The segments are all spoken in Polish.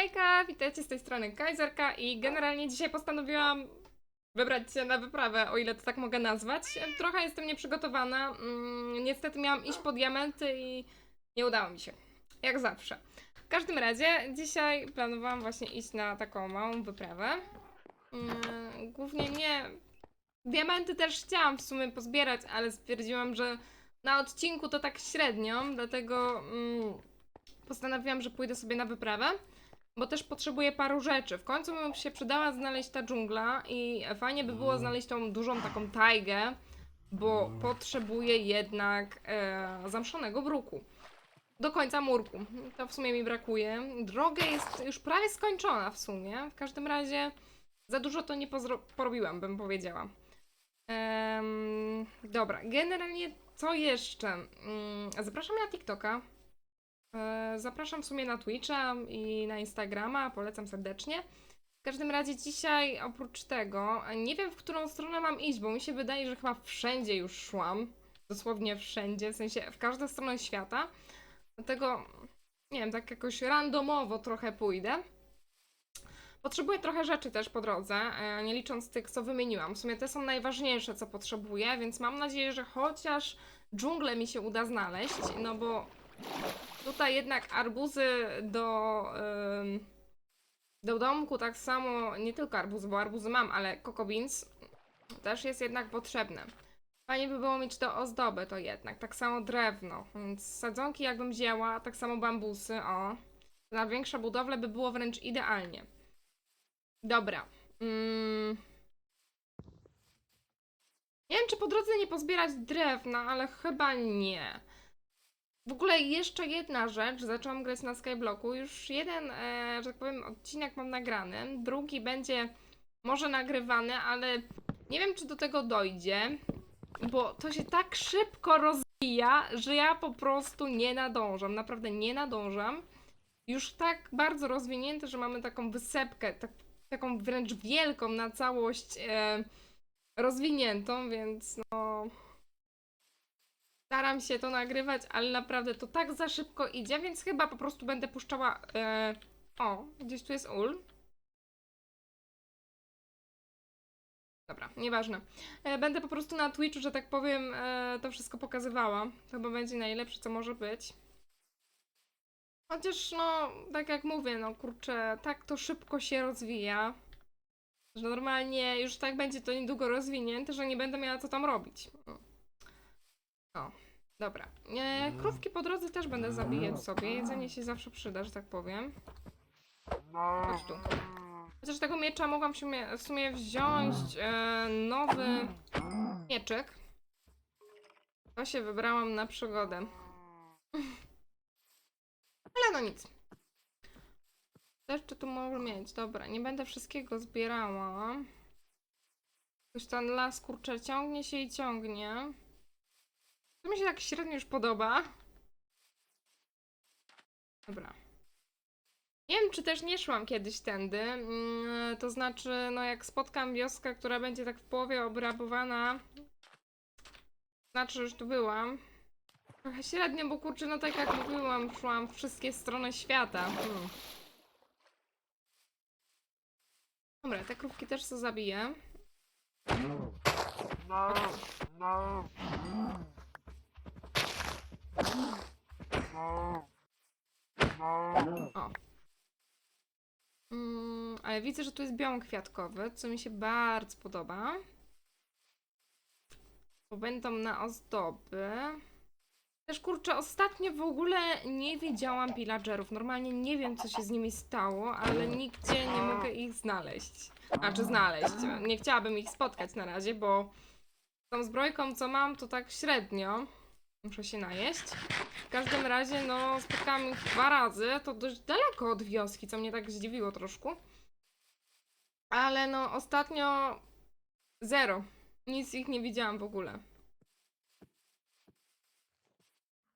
Hejka, witajcie z tej strony Kajzerka i generalnie dzisiaj postanowiłam wybrać się na wyprawę, o ile to tak mogę nazwać. Trochę jestem nieprzygotowana, mm, niestety miałam iść po diamenty i nie udało mi się, jak zawsze. W każdym razie dzisiaj planowałam właśnie iść na taką małą wyprawę. Mm, Głównie nie... Diamenty też chciałam w sumie pozbierać, ale stwierdziłam, że na odcinku to tak średnio, dlatego mm, postanowiłam, że pójdę sobie na wyprawę. Bo też potrzebuję paru rzeczy. W końcu mi się przydała znaleźć ta dżungla i fajnie by było znaleźć tą dużą taką tajgę, bo potrzebuję jednak e, zamszonego bruku. Do końca murku. To w sumie mi brakuje. Droga jest już prawie skończona w sumie. W każdym razie za dużo to nie porobiłam, bym powiedziała. Em, dobra, generalnie co jeszcze? Mm, zapraszam na TikToka. E, Zapraszam w sumie na Twitcha i na Instagrama, polecam serdecznie. W każdym razie dzisiaj oprócz tego nie wiem w którą stronę mam iść, bo mi się wydaje, że chyba wszędzie już szłam. Dosłownie wszędzie, w sensie w każdą stronę świata. Dlatego nie wiem, tak jakoś randomowo trochę pójdę. Potrzebuję trochę rzeczy też po drodze, e, nie licząc tych, co wymieniłam. W sumie te są najważniejsze, co potrzebuję, więc mam nadzieję, że chociaż dżunglę mi się uda znaleźć, no bo Tutaj jednak arbuzy do, do domku, tak samo, nie tylko arbuzy, bo arbuzy mam, ale coco beans też jest jednak potrzebne. Fajnie by było mieć do ozdoby to jednak, tak samo drewno, więc sadzonki jakbym wzięła, tak samo bambusy, o. Na większe budowle by było wręcz idealnie. Dobra. Mm. Nie wiem, czy po drodze nie pozbierać drewna, ale chyba nie. W ogóle jeszcze jedna rzecz, zaczęłam grać na Skyblocku. Już jeden, e, że tak powiem, odcinek mam nagrany. Drugi będzie może nagrywany, ale nie wiem, czy do tego dojdzie, bo to się tak szybko rozwija, że ja po prostu nie nadążam. Naprawdę nie nadążam. Już tak bardzo rozwinięte, że mamy taką wysepkę, tak, taką wręcz wielką na całość e, rozwiniętą, więc no. Staram się to nagrywać, ale naprawdę to tak za szybko idzie, więc chyba po prostu będę puszczała. E... O, gdzieś tu jest ul. Dobra, nieważne. E, będę po prostu na Twitchu, że tak powiem, e, to wszystko pokazywała. To chyba będzie najlepsze, co może być. Chociaż, no, tak jak mówię, no kurczę, tak to szybko się rozwija, że normalnie już tak będzie to niedługo rozwinięte, że nie będę miała co tam robić. O, dobra. E, krówki po drodze też będę zabijać sobie. Jedzenie się zawsze przyda, że tak powiem. Chodź tu. Chociaż tego miecza mogłam w sumie wziąć e, nowy mieczyk. To się wybrałam na przygodę. Ale no nic. Jeszcze tu mogę mieć? Dobra, nie będę wszystkiego zbierała. Już ten las kurczę ciągnie się i ciągnie. To mi się tak średnio już podoba. Dobra. Nie wiem, czy też nie szłam kiedyś tędy. Mm, to znaczy, no jak spotkam wioskę, która będzie tak w połowie obrabowana, znaczy, że już tu byłam. Trochę średnio, bo kurczę, no tak jak mówiłam, szłam w wszystkie strony świata. Hmm. Dobra, te krówki też co zabiję. O. Mm, ale widzę, że tu jest białą kwiatkowy, co mi się bardzo podoba. Bo będą na ozdoby. Też kurczę, ostatnio w ogóle nie widziałam pillagerów. Normalnie nie wiem, co się z nimi stało, ale nigdzie nie mogę ich znaleźć. Znaczy znaleźć. Nie chciałabym ich spotkać na razie, bo tą zbrojką, co mam, to tak średnio. Muszę się najeść. W każdym razie, no, spotkałam ich dwa razy, to dość daleko od wioski, co mnie tak zdziwiło troszkę. Ale no, ostatnio zero. Nic ich nie widziałam w ogóle.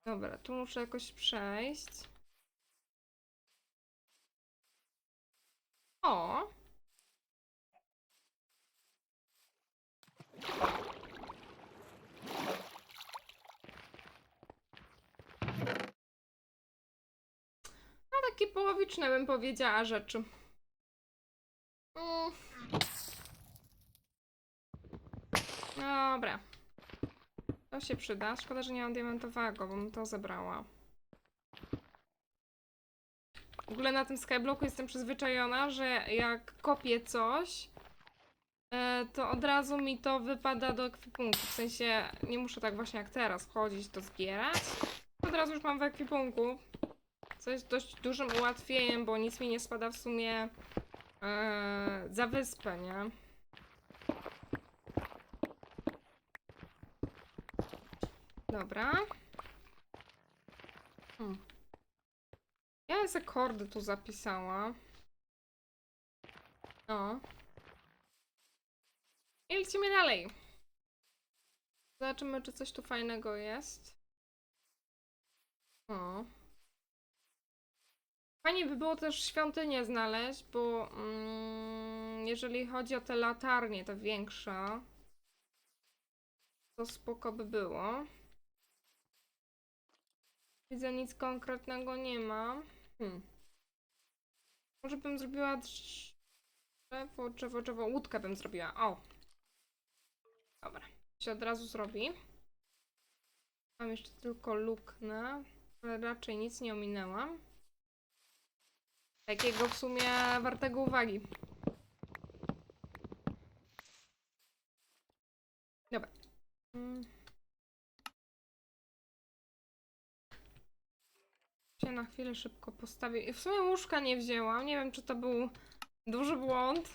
Dobra, tu muszę jakoś przejść. O! No takie połowiczne bym powiedziała rzeczy. Dobra. To się przyda. Szkoda, że nie mam diamentowego, bo bym to zebrała. W ogóle na tym skyblocku jestem przyzwyczajona, że jak kopię coś, e, to od razu mi to wypada do ekwipunku. W sensie nie muszę tak właśnie jak teraz wchodzić, to zbierać. Od razu już mam w ekwipunku. Co jest dość dużym ułatwieniem, bo nic mi nie spada w sumie e, za wyspę, nie? Dobra. Hmm. Ja jest akordy tu zapisała. O. I lecimy dalej. Zobaczymy, czy coś tu fajnego jest. O. Fajnie by było też świątynię znaleźć, bo mm, jeżeli chodzi o te latarnie, te większe, to spoko by było. Widzę, nic konkretnego nie ma. Hmm. Może bym zrobiła drz- drzewo, drzewo, drzewo, łódkę bym zrobiła. O! Dobra, się od razu zrobi. Mam jeszcze tylko luknę, ale raczej nic nie ominęłam. Takiego w sumie wartego uwagi. Dobra. Się na chwilę szybko postawię. W sumie łóżka nie wzięłam. Nie wiem, czy to był duży błąd.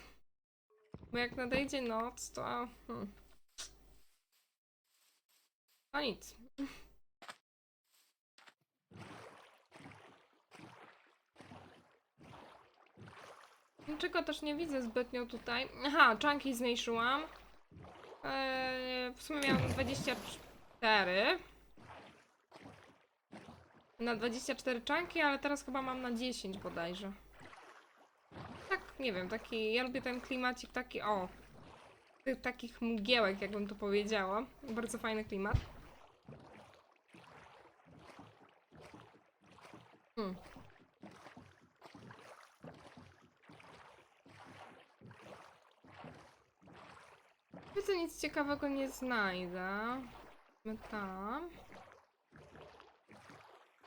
Bo jak nadejdzie noc, to. Hmm. No nic. Niczego też nie widzę zbytnio tutaj. Aha, czanki zmniejszyłam. Eee, w sumie miałam 24 na 24 czanki, ale teraz chyba mam na 10 bodajże. Tak, nie wiem, taki, ja lubię ten klimacik taki, o, tych takich mgiełek, jakbym to powiedziała. Bardzo fajny klimat. Hmm. Widzę, nic ciekawego nie znajdę. My tam.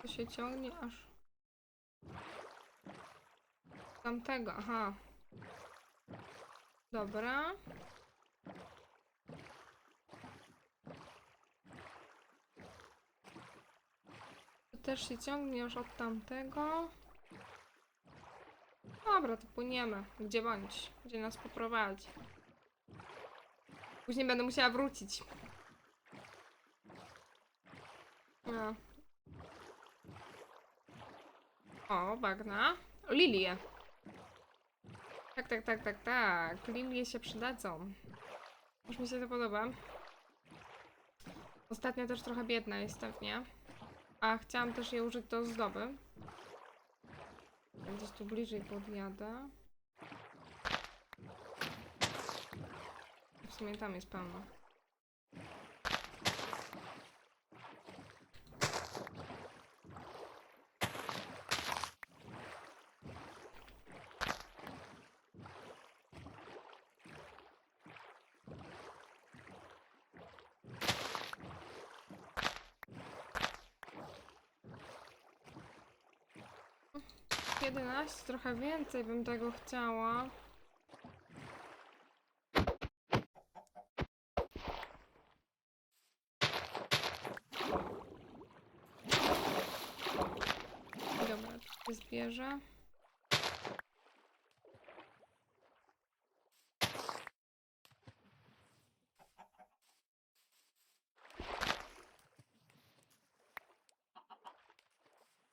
To się ciągnie aż. Tamtego, aha. Dobra. To też się ciągnie już od tamtego. Dobra, to płyniemy. Gdzie bądź. Gdzie nas poprowadzi. Później będę musiała wrócić. No. O, bagna. Lilie. Tak, tak, tak, tak, tak. Lilie się przydadzą. Już mi się to podoba. Ostatnio też trochę biedna jestem, nie? A chciałam też je użyć do ozdoby. Gdzieś tu bliżej podjadę. W sumie tam jest pełno. Jedenaście, trochę więcej bym tego chciała. Dobra, zbierze.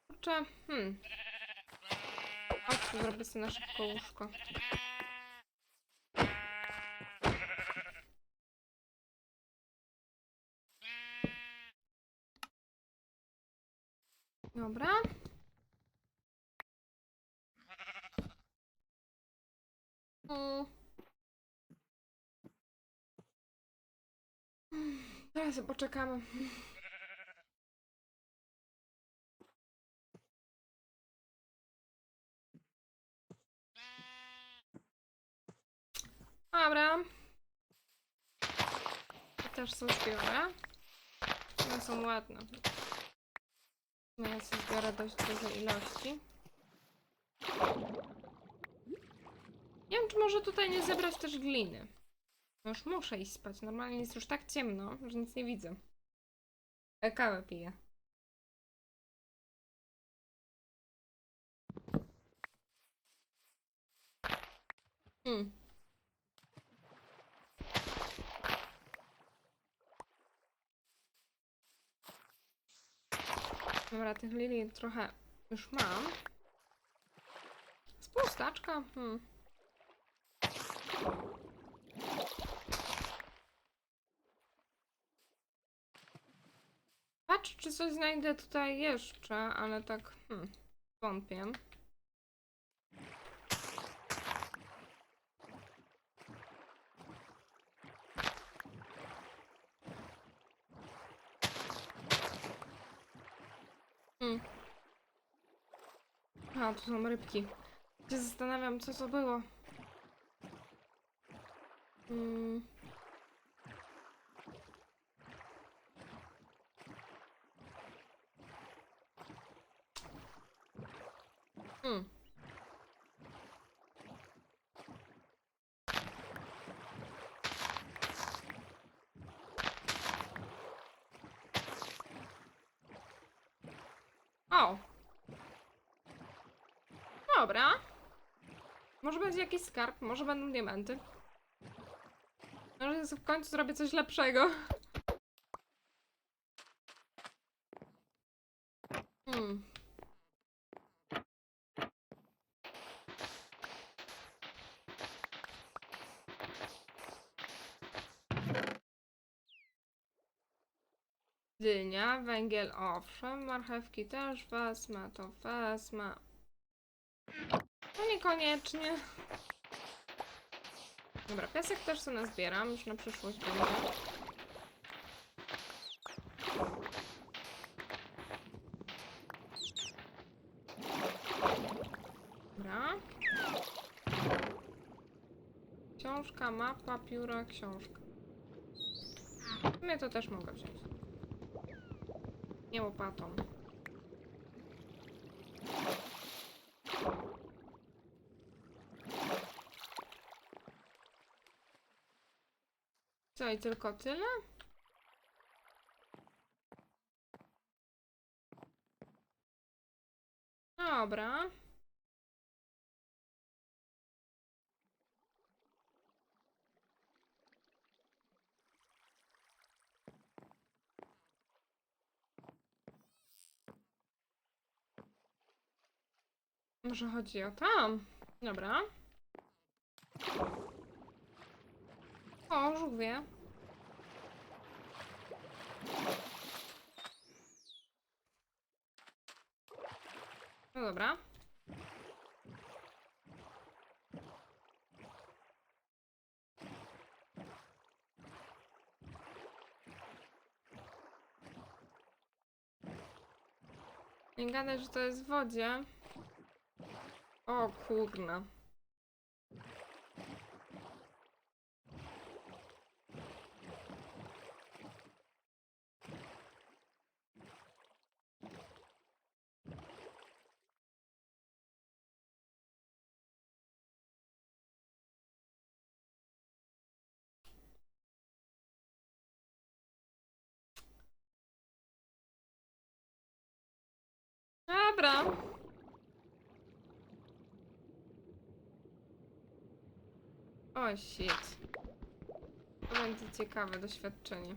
Kurczę, hmm. Chodź, zrobię sobie na szybko łóżko. Dobra. Mm. Teraz poczekamy. Dobra. Też są zbiorę. One są ładne. No ja sobie zbiorę dość dużej ilości. Wiem, czy może tutaj nie zebrać też gliny. Już muszę iść spać. Normalnie jest już tak ciemno, że nic nie widzę. E, Kawę piję. Hmm. Dobra, tych lilii trochę już mam. Spustaczka. Hmm. Patrz, czy coś znajdę tutaj jeszcze, ale tak, hmm, wątpię. Hmm. A, tu są rybki. Się zastanawiam, co to było. Hmm. Hmm. O! Dobra. Może będzie jakiś skarb, może będą diamenty. Może w końcu zrobię coś lepszego. Hmm. Dynia, węgiel owszem, marchewki też wezmę, to wezmę. No niekoniecznie. Dobra, piasek też sobie nazbieram, już na przyszłość będzie. Dobra. Książka, mapa, pióra, książka. W to też mogę wziąć. Nie łopatą. I tylko tyle? Dobra. Może chodzi o tam. Dobra. O, żółwie. No dobra. Nie gadaj, że to jest w wodzie. O kurna. Dobra. O shit. To będzie ciekawe doświadczenie.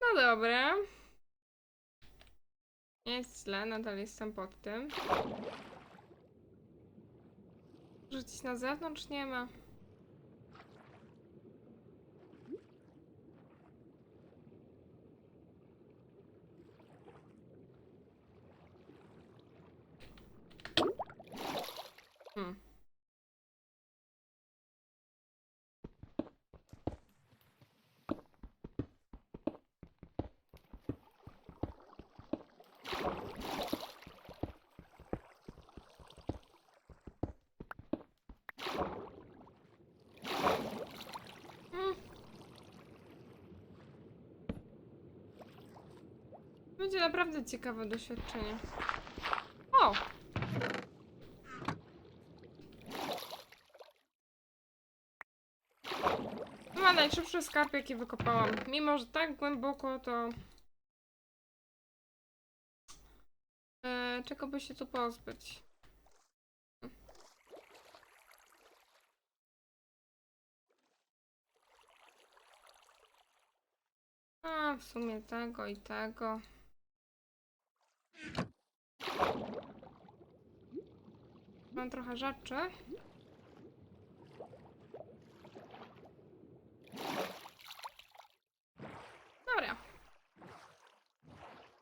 No dobra. Nie jest źle, nadal jestem pod tym. Rzucić na zewnątrz nie ma. Hmm. Będzie naprawdę ciekawe doświadczenie. O! Chyba najszybszy skarb, jaki wykopałam. Mimo, że tak głęboko, to... E, czego by się tu pozbyć? A, w sumie tego i tego. Mam trochę rzeczy. Dobra.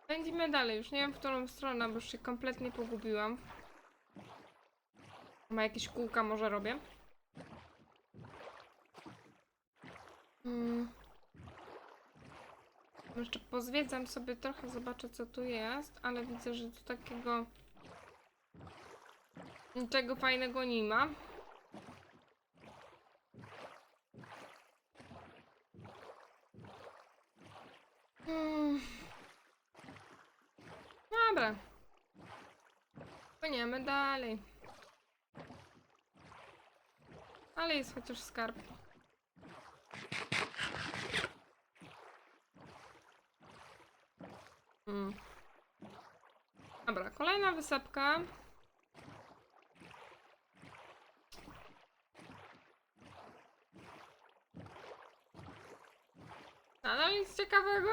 Pędzimy dalej. Już nie wiem w którą stronę, bo już się kompletnie pogubiłam. Ma jakieś kółka może robię? Hmm. Jeszcze pozwiedzam sobie trochę, zobaczę co tu jest, ale widzę, że tu takiego niczego fajnego nie ma. Hmm. Dobra. Płyniemy dalej. Ale jest chociaż skarb. Hmm. Dobra, kolejna wysepka. Nadal nic ciekawego?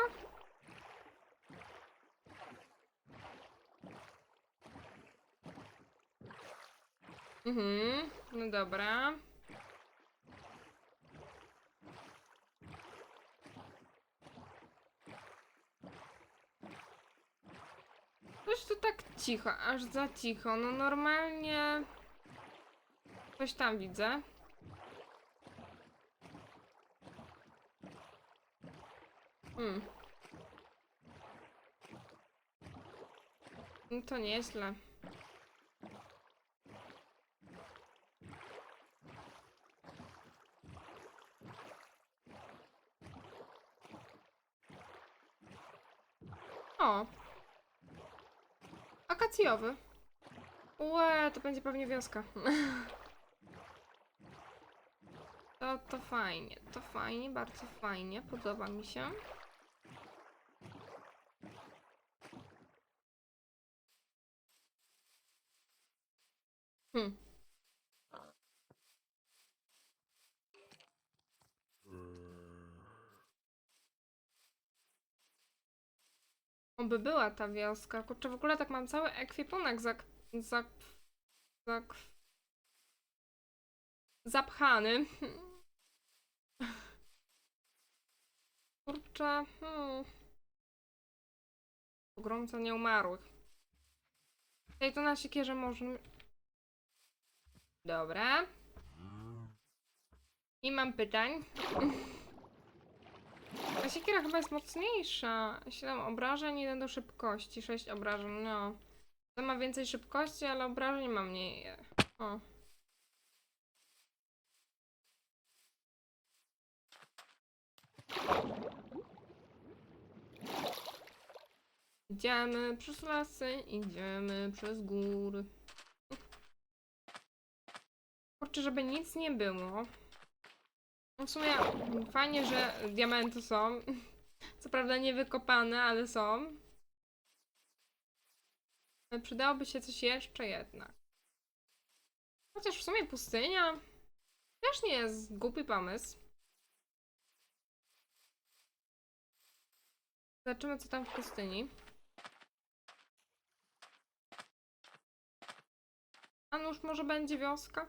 Mhm, no dobra. Coś tu tak cicho, aż za cicho. No normalnie... Coś tam widzę. Hmm. No to nieźle. O! Akacjowy. Łe, to będzie pewnie wioska. To, to fajnie, to fajnie, bardzo fajnie, podoba mi się. Hmm. Oby była ta wioska. Kurczę, w ogóle tak mam cały ekwipunek zak... zak... zak... zapchany. Kurczę, hmm. Pogromca nieumarłych. Ej, to na siekierze możemy... Dobra. I mam pytań. A siekiera chyba jest mocniejsza. 7 obrażeń, 1 do szybkości, 6 obrażeń, no. To ma więcej szybkości, ale obrażeń ma mniej. O. Idziemy przez lasy, idziemy przez góry. Kurczę, żeby nic nie było. No W sumie fajnie, że diamenty są. Co prawda nie wykopane, ale są. Ale przydałoby się coś jeszcze jednak. Chociaż w sumie pustynia też nie jest głupi pomysł. Zobaczymy co tam w pustyni. A nuż może będzie wioska?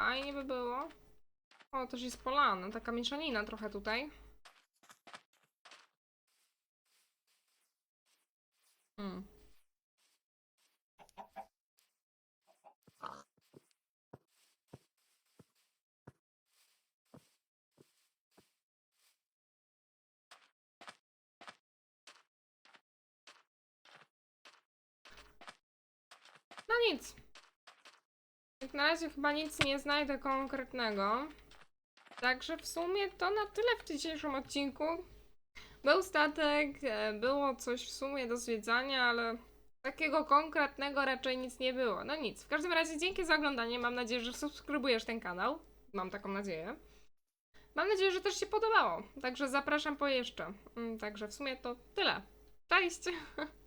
Fajnie by było. O, też jest polana, taka mieszanina trochę tutaj. Mm. No nic. Jak na razie chyba nic nie znajdę konkretnego. Także w sumie to na tyle w dzisiejszym odcinku. Był statek, e, było coś w sumie do zwiedzania, ale takiego konkretnego raczej nic nie było. No nic, w każdym razie dzięki za oglądanie. Mam nadzieję, że subskrybujesz ten kanał. Mam taką nadzieję. Mam nadzieję, że też się podobało. Także zapraszam po jeszcze. Mm, Także w sumie to tyle. Cześć!